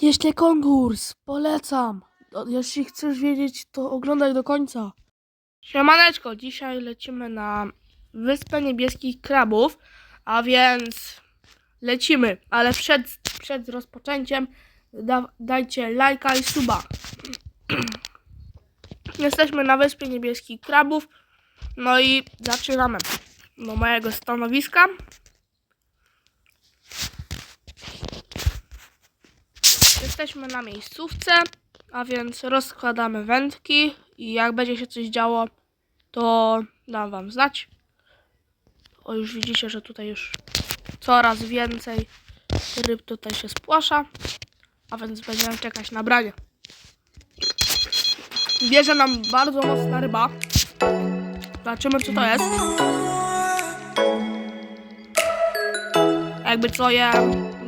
Jeśli konkurs, polecam. O, Jeśli chcesz wiedzieć, to oglądaj do końca. Siemaneczko, dzisiaj lecimy na Wyspę Niebieskich Krabów, a więc lecimy, ale przed, przed rozpoczęciem da, dajcie lajka i suba. Jesteśmy na Wyspie Niebieskich Krabów, no i zaczynamy do mojego stanowiska. Jesteśmy na miejscówce, a więc rozkładamy wędki i jak będzie się coś działo, to dam wam znać. O, już widzicie, że tutaj już coraz więcej ryb tutaj się spłasza, a więc będziemy czekać na branie. Bierze nam bardzo mocna ryba. Zobaczymy, co to jest. Jakby co je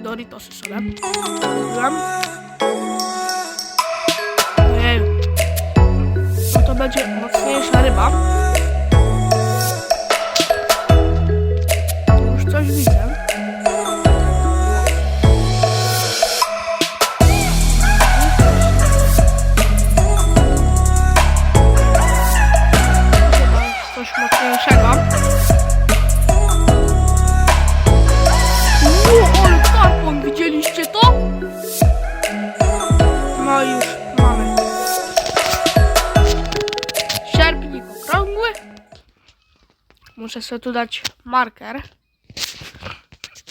Doritosy sobie. Zrobiłem. Będzie mocniejsza ryba. Już coś widzę. Coś mocniejszego. Muszę sobie tu dać marker.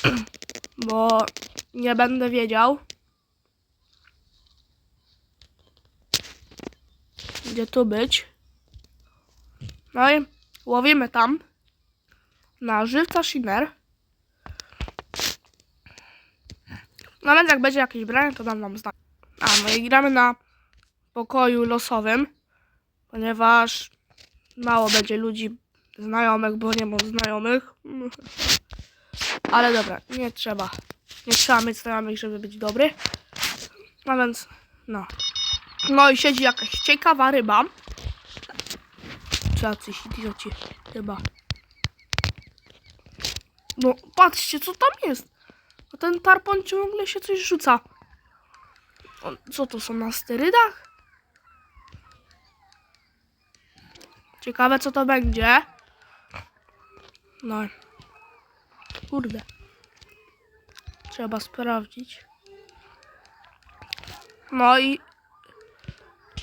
Bo nie będę wiedział. Gdzie tu być. No i łowimy tam. Na żywca Shiner. No więc jak będzie jakieś branie, to dam wam znać. A, no i gramy na pokoju losowym, ponieważ mało będzie ludzi znajomych, bo nie mam znajomych. Ale dobra, nie trzeba. Nie trzeba mieć znajomych, żeby być dobry. No więc, no. No i siedzi jakaś ciekawa ryba. Czy jacyś idioci chyba. No, patrzcie, co tam jest. A ten tarpon ciągle się coś rzuca. Co to są na sterydach? Ciekawe co to będzie. No. Kurde. Trzeba sprawdzić. No i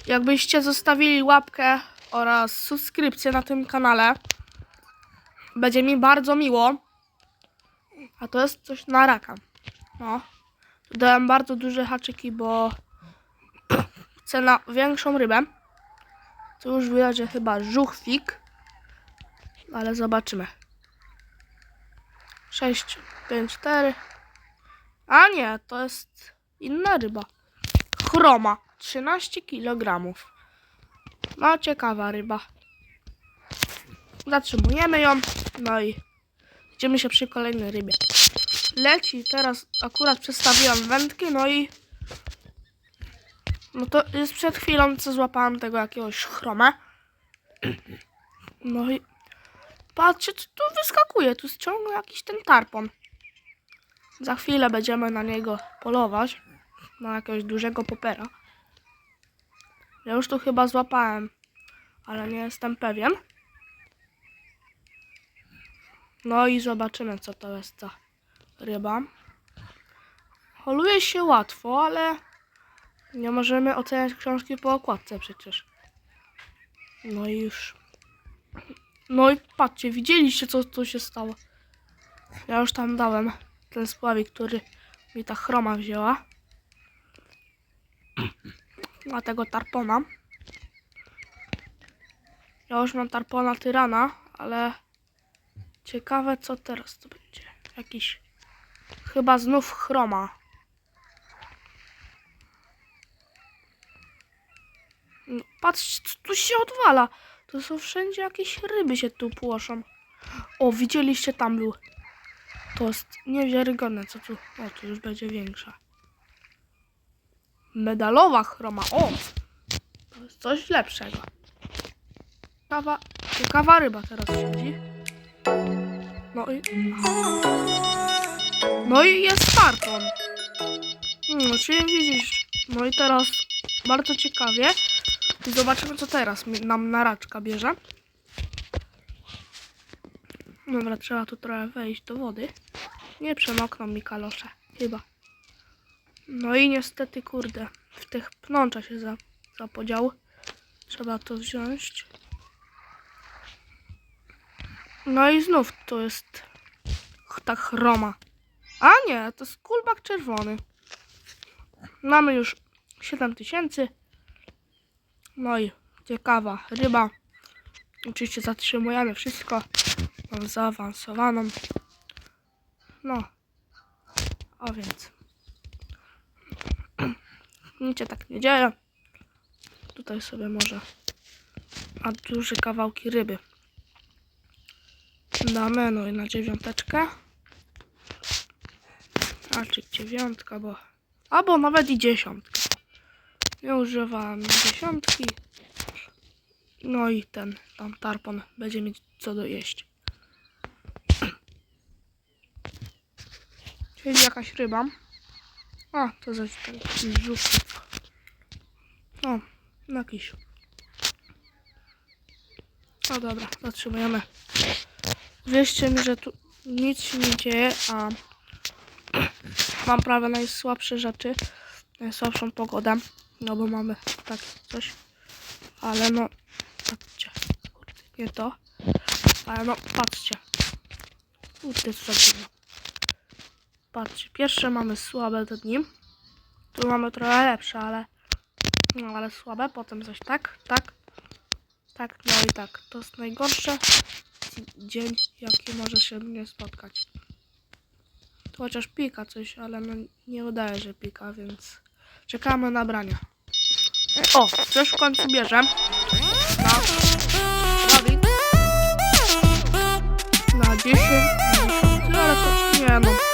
jakbyście zostawili łapkę oraz subskrypcję na tym kanale, będzie mi bardzo miło. A to jest coś na raka. No. Dałem bardzo duże haczyki, bo chcę na większą rybę. To już widać, że chyba żuchwik. Ale zobaczymy. 6, 5, 4. A nie, to jest inna ryba. Chroma. 13 kg. No, ciekawa ryba. Zatrzymujemy ją. No i idziemy się przy kolejnej rybie. Leci, teraz akurat przestawiłam wędkę, no i no to jest przed chwilą, co złapałam tego jakiegoś chroma. No i patrzcie, co tu wyskakuje. Tu ciągle jakiś ten tarpon. Za chwilę będziemy na niego polować. Na jakiegoś dużego popera. Ja już tu chyba złapałem, ale nie jestem pewien. No i zobaczymy, co to jest za ryba. Holuje się łatwo, ale nie możemy oceniać książki po okładce przecież. No i już. No i patrzcie, widzieliście co tu się stało. Ja już tam dałem ten spławik, który mi ta chroma wzięła. Na tego tarpona. Ja już mam tarpona tyrana, ale ciekawe co teraz to będzie. Jakiś chyba znów chroma. No, patrz, co tu się odwala. To są wszędzie jakieś ryby się tu płoszą. O, widzieliście tam był. To jest niewiarygodne, co tu. O, tu już będzie większa. Medalowa chroma. O! To jest coś lepszego. Ciekawa, ciekawa ryba teraz siedzi. No i... No i jest tarpon. No, czyli widzisz. No i teraz bardzo ciekawie. Zobaczymy, co teraz nam naraczka bierze. Dobra, trzeba tu trochę wejść do wody. Nie przemokną mi kalosze. Chyba. No i niestety, kurde, w tych pnącza się za, zapodział. Trzeba to wziąć. No i znów to jest ta chroma. A nie, to jest kulbak czerwony. Mamy już 7000. No i ciekawa ryba. Oczywiście zatrzymujemy wszystko. Mam zaawansowaną. No. A więc. Nic się tak nie dzieje. Tutaj sobie może. A duże kawałki ryby. Damy no i na dziewiąteczkę. A czy dziewiątka, bo. Albo nawet i dziesiątka. Nie używam dziesiątki. No i ten tam tarpon będzie mieć co dojeść. Czyli jakaś ryba. A, to zaś ten jakiś żółw. O, jakiś. No dobra, zatrzymujemy. Wierzcie mi, że tu nic się nie dzieje, a mam prawie najsłabsze rzeczy, najsłabszą pogodę, no bo mamy tak coś, ale no, patrzcie, kurde, nie to, ale no, patrzcie, kurde, co dziwne. Patrzcie, pierwsze mamy słabe te dni, tu mamy trochę lepsze, ale, no ale słabe, potem coś tak, tak, tak, no i tak, to jest najgorsze dzień, jaki może się mnie spotkać. To chociaż pika coś, ale no nie udaje, że pika, więc czekamy na brania. O, coś w końcu bierze. Na, Dawid. Na 10, na 10, ale to nie no.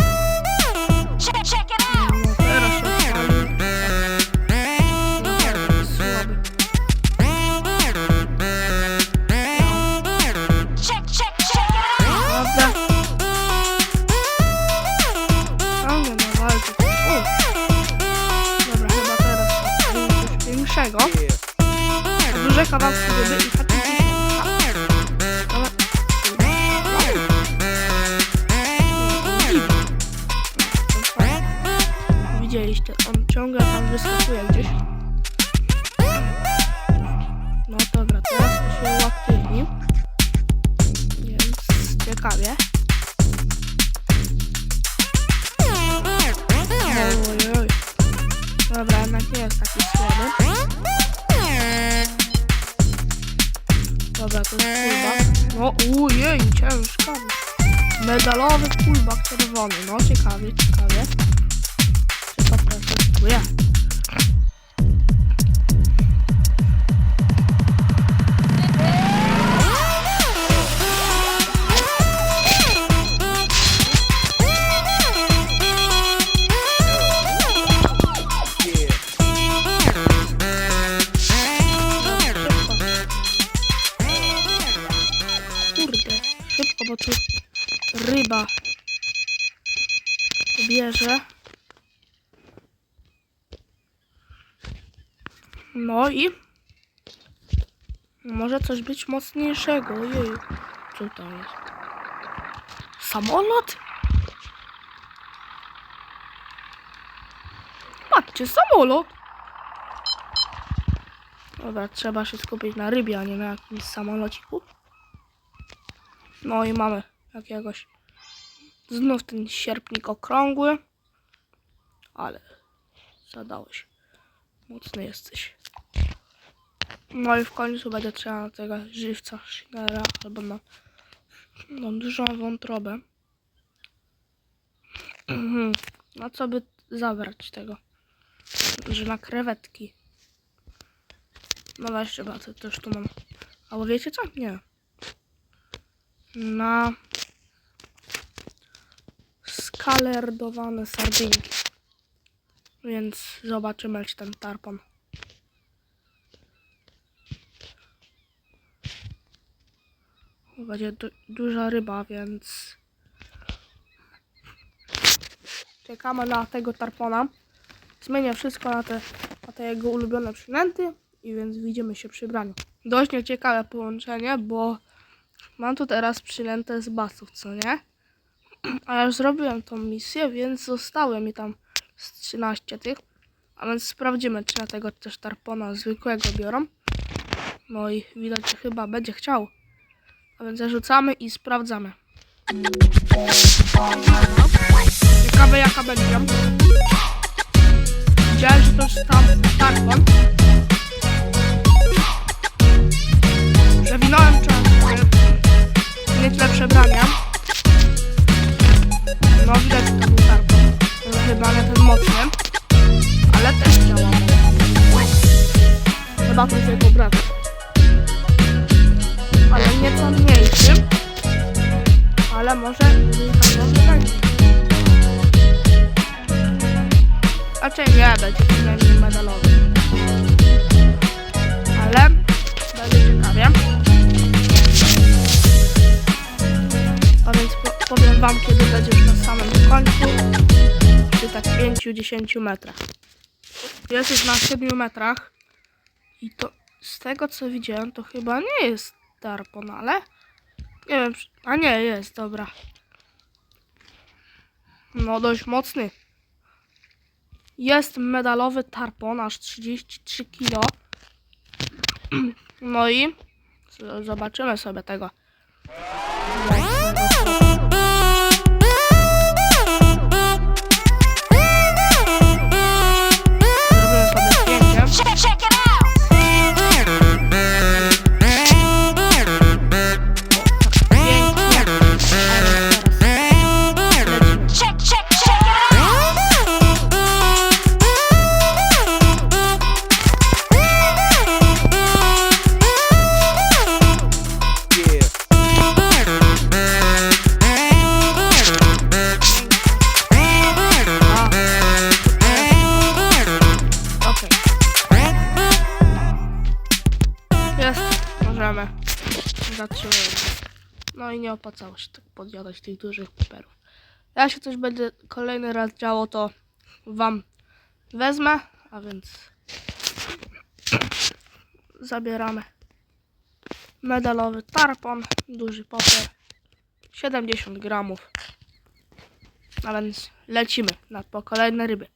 Widzieliście, on ciągle tam wyskakuje gdzieś. No dobra, teraz to się uaktywni. Więc ciekawie. Ojoj. Dobra, jednak nie jest taki słaby. Dobra, to jest kulbak. No ujej, ciężka. Medalowy kulbak czerwony. No ciekawie, ciekawie. To protestuje? Kurde, szybko, bo tu ryba bierze. No i może coś być mocniejszego. Ojej, co to jest? Samolot? Patrzcie, samolot! Dobra, trzeba się skupić na rybie, a nie na jakimś samolociku. No i mamy jakiegoś. Znów ten sierpnik okrągły. Ale zadałeś. Mocny jesteś. No i w końcu będzie trzeba na tego żywca Shinera albo na no, dużą wątrobę. Mhm. Na co by zabrać tego? Że na krewetki. No właśnie, chyba to też tu mam. Albo wiecie co? Nie. Na skalerdowane sardynki. Więc zobaczymy, czy ten tarpon. Będzie du duża ryba, więc czekamy na tego tarpona. zmienię wszystko na te, na te jego ulubione przynęty i więc widzimy się przy braniu. Dość nieciekawe połączenie, bo mam tu teraz przynętę z basów, co nie? A ja już zrobiłem tą misję, więc zostały mi tam z 13 tych. A więc sprawdzimy, czy na tego też tarpona zwykłego biorą. No i widać, że chyba będzie chciał. A więc zarzucamy i sprawdzamy. Ciekawe jaka będzie. Widziałem, że to jest tam tarpon. Przewinąłem żeby mieć lepsze brania. No widać, że to był tarpon. Chyba nie ten mocny. Ale też działa. Chyba to się poprawi. Ale nieco mniejszy. Ale może wyjechać będzie. Raczej nie będzie przynajmniej medalowy. Ale będzie ciekawie. A więc po, powiem wam, kiedy będzie już na samym końcu. Przy tak 5-10 metrach. Jest już na 7 metrach. I to z tego co widziałem, to chyba nie jest tarpon, ale nie wiem, a nie jest, dobra. No dość mocny. Jest medalowy tarpon, aż 33 kg. No i zobaczymy sobie tego. Możemy. Zatrzymujemy. No i nie opłacało się tak podjadać tych dużych peperów. Ja się coś będę kolejny raz działo, to wam wezmę, a więc zabieramy medalowy tarpon, duży poper, 70 gramów. A więc lecimy na po kolejne ryby.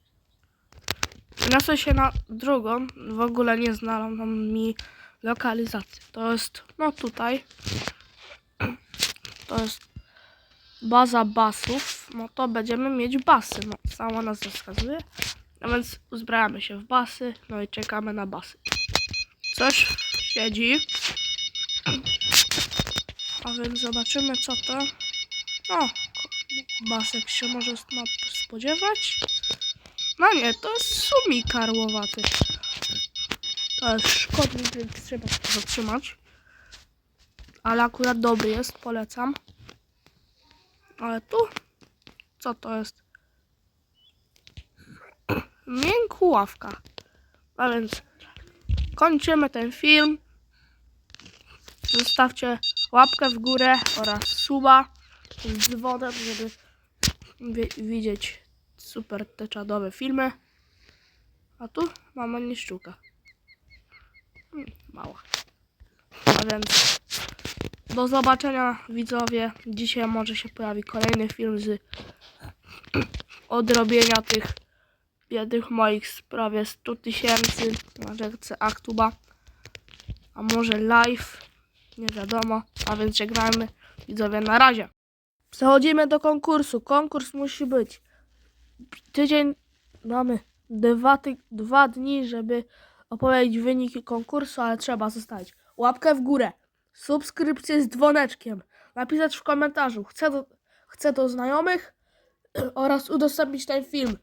Przeniosę się na drugą, w ogóle nie znalazł mi lokalizacji. To jest, no tutaj, to jest baza basów, no to będziemy mieć basy, no sama nazwa wskazuje. A więc uzbrajamy się w basy, no i czekamy na basy. Coś siedzi. A więc zobaczymy co to. O, basek się może spodziewać. No nie, to jest sumi karłowaty. Szkodnik, więc trzeba się zatrzymać. Ale akurat dobry jest, polecam. Ale tu? Co to jest? Miękławka. A więc kończymy ten film. Zostawcie łapkę w górę oraz suba z dzwonem, żeby wi- widzieć super te czadowe filmy. A tu mamy niszczuka. Mała. A więc do zobaczenia widzowie. Dzisiaj może się pojawi kolejny film z odrobienia tych biednych moich prawie 100 tysięcy na rzece Aktuba. A może live, nie wiadomo. A więc żegnajmy widzowie na razie. Przechodzimy do konkursu. Konkurs musi być. Tydzień mamy dwa, ty, dwa dni, żeby opowiedzieć wyniki konkursu, ale trzeba zostawić łapkę w górę, subskrypcję z dzwoneczkiem, napisać w komentarzu chcę do, chcę do znajomych oraz udostępnić ten film.